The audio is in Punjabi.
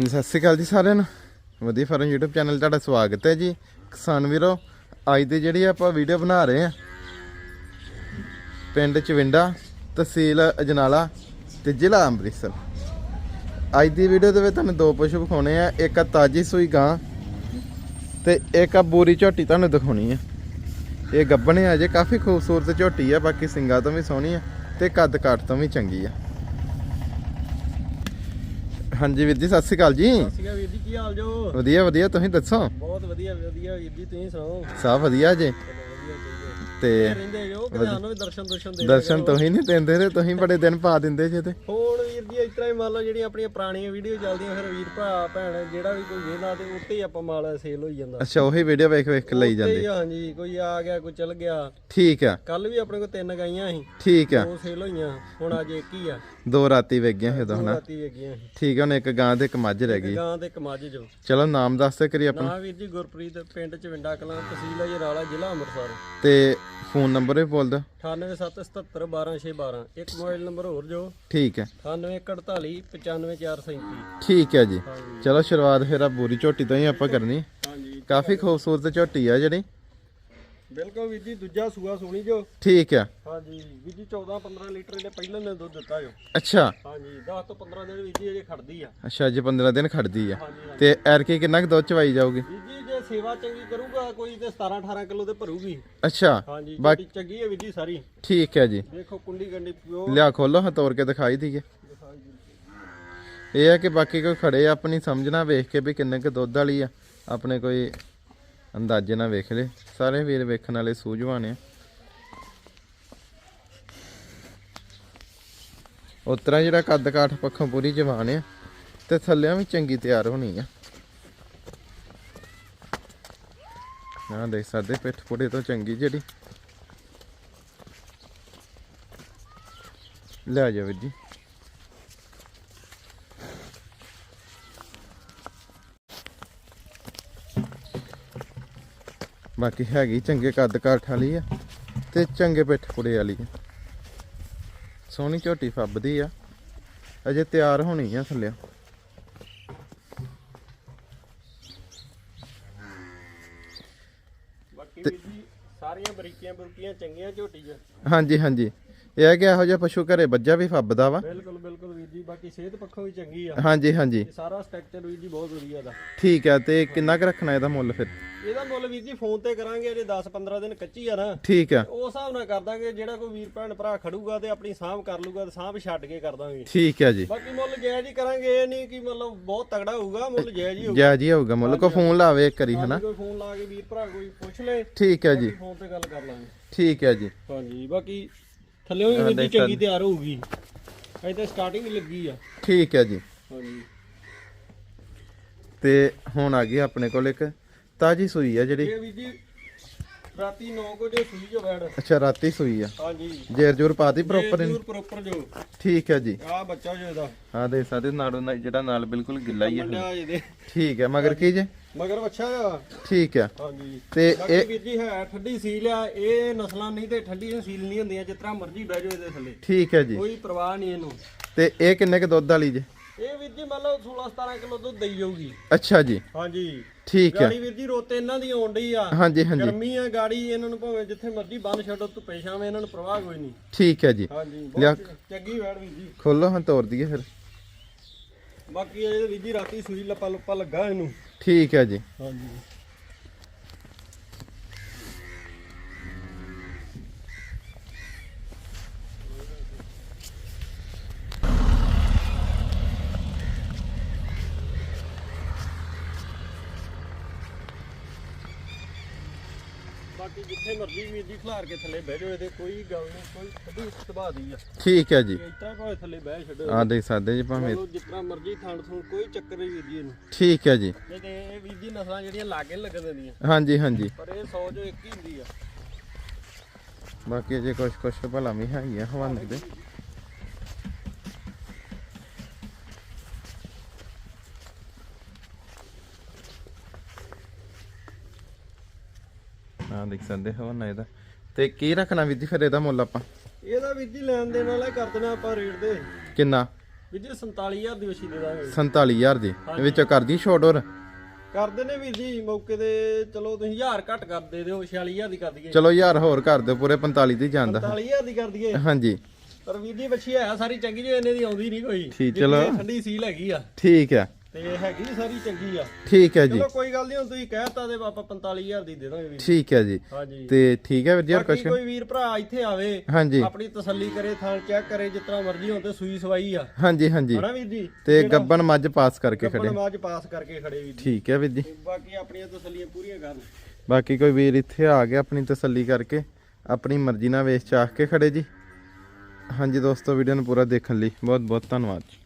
ਹਾਂਜੀ, ਸਤਿ ਸ਼੍ਰੀ ਅਕਾਲ ਜੀ ਸਾਰਿਆਂ ਨੂੰ। ਵਧੀਆ ਫਾਰਮ YouTube ਚੈਨਲ ਤੁਹਾਡਾ ਸਵਾਗਤ ਹੈ ਜੀ। ਕਿਸਾਨ ਵੀਰੋ, ਅੱਜ ਦੀ ਜਿਹੜੀ ਆਪਾਂ ਵੀਡੀਓ ਬਣਾ ਰਹੇ ਆ ਪਿੰਡ ਚਵਿੰਡਾ ਤਹਿਸੀਲ ਅਜਨਾਲਾ ਤੇ ਜ਼ਿਲ੍ਹਾ ਅੰਮ੍ਰਿਤਸਰ। ਅੱਜ ਦੀ ਵੀਡੀਓ ਦੇ ਵਿੱਚ ਤੁਹਾਨੂੰ ਦੋ ਪਸ਼ੂ ਵਿਖਾਉਣੇ ਆ, ਇੱਕ ਆ ਤਾਜੀ ਸੂਈ ਗਾਂ ਤੇ ਇੱਕ ਆ ਬੋਰੀ ਝੋਟੀ ਤੁਹਾਨੂੰ ਦਿਖਾਉਣੀ ਆ। ਇਹ ਗੱਬਣੇ ਆ ਜੇ, ਕਾਫੀ ਖੂਬਸੂਰਤ ਝੋਟੀ ਆ, ਬਾਕੀ ਸਿੰਗਾਂ ਤੋਂ ਵੀ ਸੋਹਣੀ ਆ ਤੇ ਕੱਦ ਕਾਠ ਤੋਂ ਵੀ ਚੰਗੀ ਆ। ਹਾਂਜੀ ਵੀਰ ਜੀ ਸਤਿ ਸ਼੍ਰੀ ਅਕਾਲ ਜੀ। ਸਤਿ ਸ਼੍ਰੀ ਅਕਾਲ ਵੀਰ ਜੀ ਕੀ ਹਾਲ ਜੋ? ਵਧੀਆ ਵਧੀਆ ਤੁਸੀਂ ਦੱਸੋ? ਬਹੁਤ ਵਧੀਆ ਵਧੀਆ ਵੀਰ ਜੀ ਤੁਸੀਂ ਸੁਣਾਓ? ਸਭ ਵਧੀਆ ਜੇ। ਤੇ ਰਹਿੰਦੇ ਜੋ ਕਿ ਸਾਨੂੰ ਵੀ ਦਰਸ਼ਨ ਦਰਸ਼ਨ ਦੇ ਦਰਸ਼ਨ ਤੁਸੀਂ ਨਹੀਂ ਦਿੰਦੇ ਤੇ ਤੁਸੀਂ ਬੜੇ ਦਿਨ ਪਾ ਦਿੰਦੇ ਜੇ ਤੇ। ਵੀਰ ਜੀ ਇਸ ਤਰ੍ਹਾਂ ਹੀ ਮੰਨ ਲਓ ਜਿਹੜੀਆਂ ਆਪਣੀਆਂ ਪੁਰਾਣੀਆਂ ਵੀਡੀਓ ਚੱਲਦੀਆਂ ਫਿਰ ਵੀਰ ਭਰਾ ਭੈਣ ਜਿਹੜਾ ਵੀ ਕੋਈ ਵੇਖਦਾ ਤੇ ਉੱਤੇ ਹੀ ਆਪਾਂ ਮਾਲ ਸੇਲ ਹੋਈ ਜਾਂਦਾ। ਅੱਛਾ ਉਹੀ ਵੀਡੀਓ ਵੇਖ ਵੇਖ ਕੇ ਲਈ ਜਾਂਦੇ। ਹਾਂਜੀ ਕੋਈ ਆ ਗਿਆ ਕੋਈ ਚਲ ਗਿਆ। ਠੀਕ ਆ। ਕੱਲ ਵੀ ਆਪਣੇ ਕੋਲ ਤਿੰਨ ਗਾਈਆਂ ਸੀ। ਠੀਕ ਆ। ਦੋ ਸੇਲ ਹੋਈਆਂ ਹੁਣ ਅੱਜ ਇੱਕ ਹੀ ਆ। ਦੋ ਰਾਤੀ ਵੇਖ ਗਏ ਇਹ ਦੋ ਹਨਾ? ਰਾਤੀ ਵੇਗੀਆਂ ਸੀ। ਠੀਕ ਆ ਹੁਣ ਇੱਕ ਗਾਂ ਤੇ ਇੱਕ ਮੱਝ ਰਹਿ ਗਈ। ਗਾਂ ਤੇ ਇੱਕ ਮੱਝ ਜੋ। ਚਲੋ ਨਾਮ ਦੱਸ ਤੇ ਕਰੀ ਆਪਣਾ। ਨਾ ਵੀਰ ਜੀ ਗੁਰਪ੍ਰੀਤ ਪਿੰਡ ਚਵਿੰਡਾ ਕਲਾਂ ਤਹਿਸੀਲ ਅਜਰਾਲਾ ਜ਼ਿਲ੍ਹਾ ਅੰਮ੍ਰਿਤਸਰ। ਤੇ ਫੋਨ ਨੰਬਰ ਵੀ ਬੋਲ ਦਿਓ 9877712612 ਇੱਕ ਮੋਬਾਈਲ ਨੰਬਰ ਹੋਰ ਜੋ। ਠੀਕ ਹੈ। 9848 95437 ਠੀਕ ਹੈ ਜੀ। ਚਲੋ ਸ਼ੁਰੂਆਤ ਫਿਰ ਆ ਬੂਰੀ ਝੋਟੀ ਤੋਂ ਹੀ ਆਪਾਂ ਕਰਨੀ। ਹਾਂਜੀ। ਕਾਫੀ ਖੂਬਸੂਰਤ ਝੋਟੀ ਆ ਜਿਹੜੀ। ਬਿਲਕੁਲ ਵੀਰ ਜੀ ਦੂਜਾ ਸੂਆ ਸੋਣੀ ਜੋ। ਠੀਕ ਆ ਹਾਂਜੀ ਵੀਰ ਜੀ 14 15 ਲੀਟਰ ਇਹਨੇ ਪਹਿਲਾਂ ਨੇ ਦੁੱਧ ਦਿੱਤਾ ਜੋ। ਅੱਛਾ। ਹਾਂਜੀ 10 ਤੋਂ 15 ਦਿਨ ਵੀਰ ਜੀ ਅਜੇ ਖੜਦੀ ਆ। ਅੱਛਾ ਅੱਜ 15 ਦਿਨ ਖੜਦੀ ਆ। ਤੇ ਐਰਕੀ ਕਿੰਨਾ ਕੁ ਦੁੱਧ ਚਵਾਈ ਜਾਊਗੀ? ਵੀਰ ਜੀ ਜੇ ਸੇਵਾ ਚੰਗੀ ਕਰੂਗਾ ਕੋਈ ਤੇ 17 18 ਕਿਲੋ ਤੇ ਭਰੂਗੀ। ਅੱਛਾ ਹਾਂਜੀ ਬਾਕੀ- ਝੋਟੀ ਚੰਗੀ ਹੈ ਵੀਰ ਜੀ ਸਾਰੀ। ਠੀਕ ਹੈ ਜੀ। ਦੇਖੋ ਕੁੰਡੀ ਗੰਡੀ ਪਿਓ। ਲਿਆ ਖੋਲੋ ਹਾਂ ਤੋੜ ਕੇ ਦਿਖਾਈ ਦੀਏ ਇਹ ਹੈ ਕਿ ਬਾਕੀ ਕੋਈ ਖੜੇ ਆ ਆਪਣੀ ਸਮਝਣਾ ਵੇਖ ਕੇ ਵੀ ਕਿੰਨੇ ਕੁ ਦੁੱਧ ਵਾਲੀ ਆ। ਆਪਣੇ ਕੋਈ ਅੰਦਾਜ਼ੇ ਨਾਲ ਵੇਖ ਲੈ। ਸਾਰੇ ਵੀਰ ਵੇਖਣ ਵਾਲੇ ਸੂਝਵਾਨ ਆ। ਉਤਰਾ ਜਿਹੜਾ ਕੱਦ ਕਾਠ ਪੱਖੋਂ ਪੂਰੀ ਜਵਾਨ ਆ, ਤੇ ਥੱਲਿਆਂ ਵੀ ਚੰਗੀ ਤਿਆਰ ਹੋਣੀ ਆ। ਨਾ ਦੇਖ ਸਕਦੇ ਪਿੱਠ ਪੁੜੇ ਤੋਂ ਚੰਗੀ ਜਿਹੜੀ। ਲੈ ਜਾ ਵੀਰ ਜੀ। ਬਾਕੀ ਹੈਗੀ ਚੰਗੇ ਕੱਦ ਕਾਠ ਵਾਲੀ ਆ ਤੇ ਚੰਗੇ ਪਿੱਠ ਪੁੜੇ ਵਾਲੀ ਆ। ਸੋਹਣੀ ਝੋਟੀ ਫੱਬਦੀ ਆ। ਅਜੇ ਤਿਆਰ ਹੋਣੀ ਆ ਥੱਲੇ ਬਾਕੀ ਜੀ ਸਾਰੀਆਂ ਬਰੀਕੀਆਂ ਬਰੂਕੀਆਂ ਚੰਗੀਆਂ ਝੋਟੀ 'ਚ? ਹਾਂਜੀ ਹਾਂਜੀ। ਇਹ ਹੈ ਕਿ ਇਹੋ ਜਿਹਾ ਪਸ਼ੂ ਘਰੇ ਬੱਜਾ ਵੀ ਫੱਬਦਾ ਵਾ। ਬਿਲਕੁਲ ਬਿਲਕੁਲ ਵੀਰ ਜੀ ਬਾਕੀ ਸਿਹਤ ਪੱਖੋਂ ਵੀ ਚੰਗੀ ਆ। ਹਾਂਜੀ ਹਾਂਜੀ। ਤੇ ਸਾਰਾ ਸਟਰਕਚਰ ਵੀਰ ਜੀ ਬਹੁਤ ਵਧੀਆ ਦਾ ਠੀਕ ਆ ਤੇ ਕਿੰਨਾ ਕੁ ਰੱਖਣਾ ਇਹਦਾ ਮੁੱਲ ਫਿਰ? ਇਹਦਾ ਮੁੱਲ ਵੀਰ ਜੀ ਫੋਨ ਤੇ ਕਰਾਂਗੇ ਜੇ 10-15 ਦਿਨ ਕੱਚੀ ਆ ਨਾ। ਠੀਕ ਆ। ਉਸ ਹਿਸਾਬ ਨਾਲ ਕਰ ਦਾਂਗੇ ਜਿਹੜਾ ਕੋਈ ਵੀਰ ਭੈਣ ਭਰਾ ਖੜੂਗਾ ਤੇ ਆਪਣੀ ਸਾਂਭ ਕਰ ਲੂਗਾ ਤੇ ਸਾਂਭ ਛੱਡ ਕੇ ਕਰ ਦਾਂਗੇ। ਠੀਕ ਆ ਜੀ। ਬਾਕੀ ਮੁੱਲ ਜਾਇਜ਼ ਹੀ ਕਰਾਂਗੇ ਇਹ ਨਹੀਂ ਕਿ ਮਤਲਬ ਬਹੁਤ ਤਗੜਾ ਹੋਊਗਾ ਮੁੱਲ ਜਾਇਜ਼ ਹੀ ਹੋਊਗਾ। ਜੈ ਜੀ ਹੋਊਗਾ ਮੁੱਲ ਕੋ ਫੋਨ ਲਾਵੇ ਇੱਕ ਵਾਰੀ ਹਨਾ? ਕੋਈ ਫੋਨ ਲਾ ਕੇ ਵੀਰ ਭਰਾ ਕੋਈ ਪੁੱਛ ਲੇ ਠੀਕ ਹੈ ਜੀ। ਫੋਨ ਤੇ ਗੱਲ ਕਰ ਲਾਂਗੇ। ਠੀਕ ਹੈ ਜੀ। ਹਾਂਜੀ ਬਾਕੀ ਥੱਲੇੋਂ ਵੀ ਜੀ ਚੰਗੀ ਤਿਆਰ ਹੋਊਗੀ। ਅਜੇ ਤਾਂ ਸਟਾਰਟਿੰਗ ਹੀ ਲੱਗੀ ਆ। ਠੀਕ ਹੈ ਜੀ। ਹਾਂਜੀ। ਤੇ ਹੁਣ ਆ ਗਈ ਆਪਣੇ ਕੋਲ ਇੱਕ ਤਾਜੀ ਸੂਈ ਆ ਜਿਹੜੀ। ਇਹ ਵੀਰ ਜੀ ਰਾਤੀ 9 ਵਜੇ ਸੂਈ ਜੋ ਬੈੜ ਅੱਛਾ ਰਾਤੀ ਸੂਈ ਆ। ਹਾਂਜੀ। ਜੇਰ ਜੂਰ ਪਾਤੀ ਪ੍ਰੋਪਰ ਜੂਰ ਪ੍ਰੋਪਰ ਜੋ। ਠੀਕ ਹੈ ਜੀ। ਆ ਬੱਚਾ ਜੋ ਇਹਦਾ। ਹਾਂ ਦੇ ਸਕਦੇ ਨਾੜੋ ਨਾਲ ਜਿਹੜਾ ਨਾਲ ਬਿਲਕੁਲ ਗਿੱਲਾ ਹੀ ਮੁੰਡਿਆ ਇਹਦੇ। ਠੀਕ ਹੈ ਮਗਰ ਕੀ ਜੇ? ਮਗਰ ਬੱਚਾ ਆ। ਠੀਕ ਹੈ ਹਾਂਜੀ। ਤੇ ਇਹ ਵੀਰ ਜੀ ਹੈ ਠੰਡੀ ਸੀਲ ਆ ਇਹ ਨਸਲਾਂ ਨਹੀਂ ਤੇ ਠੰਡੀ ਸੀਲ ਨਹੀਂ ਹੁੰਦੀਆਂ ਜਿਸ ਤਰ੍ਹਾਂ ਮਰਜ਼ੀ ਬਹਿ ਜਾਓ ਇਹਦੇ ਥੱਲੇ। ਠੀਕ ਹੈ ਜੀ। ਕੋਈ ਪਰਵਾਹ ਨਹੀਂ ਇਹਨੂੰ। ਤੇ ਇਹ ਕਿੰਨੇ ਕ ਦੁੱਧ ਵਾਲੀ ਜੇ? ਇਹ ਵੀਰ ਜੀ ਮੰਨ ਲਓ 16 17 ਕਿਲੋ ਦੁੱਧ ਦੇਈ ਜਾਊਗੀ। ਅੱਛਾ ਜੀ। ਹਾਂਜੀ। ਠੀਕ ਹੈ ਗਾੜੀ ਵੀਰ ਜੀ ਰੋਤੇ ਇਹਨਾਂ ਦੀ ਆਉਣ ਡਈ ਆ। ਹਾਂਜੀ ਹਾਂਜੀ। ਗਰਮੀ ਆ ਗਾੜੀ ਇਹਨਾਂ ਨੂੰ ਭਾਵੇਂ ਜਿੱਥੇ ਮਰਜ਼ੀ ਬੰਨ ਛੱਡੋ ਧੁੱਪੇ ਛਾਵੇਂ ਇਹਨਾਂ ਨੂੰ ਪ੍ਰਵਾਹ ਕੋਈ ਨਹੀਂ। ਠੀਕ ਹੈ ਜੀ। ਹਾਂਜੀ ਚੰਗੀ ਵੈੜ ਵੀਰ ਜੀ। ਖੋਲੋ ਹਾਂ ਤੋੜ ਦਈਏ ਫਿਰ। ਬਾਕੀ ਇਹ ਵੀਰ ਜੀ ਰਾਤੀ ਸੂਈ ਲੱਪਾ ਲੁੱਪਾ ਲੱਗਾ ਇਹਨੂੰ। ਠੀਕ ਹੈ ਜੀ। ਹਾਂਜੀ। ਬਾਕੀ ਜਿੱਥੇ ਮਰਜ਼ੀ ਵੀਰ ਜੀ ਖਿਲਾਰ ਕੇ ਥੱਲੇ ਬਹਿ ਜਾਓ ਇਹਦੇ ਕੋਈ ਗੱਲ ਨਹੀਂ ਕੋਈ ਖੱਡੀ ਸੁਭਾਅ ਦੀ ਆ। ਠੀਕ ਹੈ ਜੀ। ਤਰ੍ਹਾਂ ਭਾਵੇਂ ਥੱਲੇ ਬਹਿ ਛੱਡੋ। ਆ ਦੇਖ ਸਕਦੇ ਜੀ ਭਾਵੇਂ। ਚਲੋ ਤਰ੍ਹਾਂ ਮਰਜ਼ੀ ਥਾਣ ਥੂਣ ਕੋਈ ਚੱਕਰ ਨਹੀਂ ਵੀਰ ਜੀ ਇਹਨੂੰ। ਠੀਕ ਹੈ ਜੀ। ਨਹੀਂ ਤੇ ਇਹ ਵੀਰ ਜੀ ਨਸਲਾਂ ਜਿਹੜੀਆਂ ਲਾਗੇ ਲੱਗਣ ਦਿੰਦੀਆਂ। ਹਾਂਜੀ ਹਾਂਜੀ। ਪਰ ਇਹ 100 ਜੋ ਇੱਕ ਹੀ ਹੁੰਦੀ ਆ। ਬਾਕੀ ਅਜੇ ਕੁਛ ਕੁਛ ਭਲਾ ਵੀ ਹੈਗੀਆਂ ਹਵਾਨੇ ਦੇ ਆ ਦੇਖ ਸਕਦੇ ਹਵਾਨਾ ਇਹਦਾ। ਤੇ ਕੀ ਰੱਖਣਾ ਵੀਰ ਜੀ ਫਿਰ ਇਹਦਾ ਮੁੱਲ ਆਪਾਂ? ਇਹਦਾ ਵੀਰ ਜੀ ਲੈਣ ਦੇਣ ਵਾਲਾ ਹੀ ਕਰ ਦੇਣਾ ਆਪਾਂ ਰੇਟ ਦੇ। ਕਿੰਨਾ? ਵੀਰ ਜੀ 47000 ਦੀ ਵਛੀ ਦੇ ਦਾਂਗੇ। 47000 ਦੀ। ਵਿੱਚੋਂ ਕਰਦੀ ਛੋਟ ਹੋਰ? ਕਰਦੇ ਨੇ ਵੀਰ ਜੀ ਮੌਕੇ ਤੇ ਚਲੋ ਤੁਸੀਂ 1000 ਘੱਟ ਕਰ ਦੇ ਦਿਓ 46000 ਦੀ ਕਰ ਦਈਏ। ਚਲੋ ਯਾਰ ਹੋਰ ਕਰ ਦਿਓ ਪੂਰੇ 45 ਦੀ ਜਾਂਦਾ। 45000 ਦੀ ਕਰ ਦਈਏ। ਹਾਂਜੀ। ਪਰ ਵੀਰ ਜੀ ਵਛੀ ਹੈ ਸਾਰੀ ਚੰਗੀ ਜੋ ਇਹਨੇ ਦੀ ਆਉਂਦੀ ਨਹੀਂ ਕੋਈ। ਠੀਕ, ਚਲੋ। ਇਹ ਠੰਡੀ ਸੀਲ ਹੈਗੀ ਆ। ਠੀਕ ਹੈ। ਤੇ ਹੈਗੀ ਸਾਰੀ ਚੰਗੀ ਆ। ਠੀਕ ਹੈ ਜੀ। ਚਲੋ ਕੋਈ ਗੱਲ ਨਹੀਂ ਹੁਣ ਤੁਸੀਂ ਕਹਿਤਾ ਤੇ ਆਪਾਂ 45000 ਦੀ ਦੇ ਦਾਂਗੇ ਵੀਰ। ਠੀਕ ਹੈ ਜੀ। ਹਾਂਜੀ। ਤੇ ਠੀਕ ਹੈ ਵੀਰ ਜੀ ਹੋਰ ਬਾਕੀ ਕੁਛ? ਕੋਈ ਵੀਰ ਭਰਾ ਇੱਥੇ ਆਵੇ ਹਾਂਜੀ। ਆਪਣੀ ਤਸੱਲੀ ਕਰੇ ਥਾਂ ਚੈੱਕ ਕਰੇ ਜਿਸ ਤਰ੍ਹਾਂ ਮਰਜ਼ੀ ਹੋਣ ਤੇ ਸੂਈ ਸਵਾਈ ਆ। ਹਾਂਜੀ ਹਾਂਜੀ। ਹਨਾ ਵੀਰ ਜੀ? ਤੇ ਗੱਬਨ ਮੱਝ ਪਾਸ ਕਰਕੇ ਖੜੇ। ਮਾਜ ਪਾਸ ਕਰਕੇ ਖੜੇ ਵੀਰ ਜੀ। ਠੀਕ ਹੈ ਵੀਰ ਜੀ। ਤੇ ਬਾਕੀ ਆਪਣੀਆਂ ਤਸੱਲੀਆਂ ਪੂਰੀਆਂ ਕਰਨ। ਬਾਕੀ ਕੋਈ ਵੀਰ ਇੱਥੇ ਆ ਗਿਆ ਆਪਣੀ ਤਸੱਲੀ ਕਰਕੇ ਆਪਣੀ ਮਰਜ਼ੀ ਨਾਲ ਵੇਚ ਚਾਹ ਕੇ ਖੜੇ ਜੀ। ਹਾਂਜੀ ਦੋਸਤੋ ਵੀਡੀਓ ਨੂੰ ਪੂਰਾ ਦੇਖਣ ਲਈ ਬਹੁਤ ਬਹੁਤ ਧੰਨਵਾਦ ਜੀ।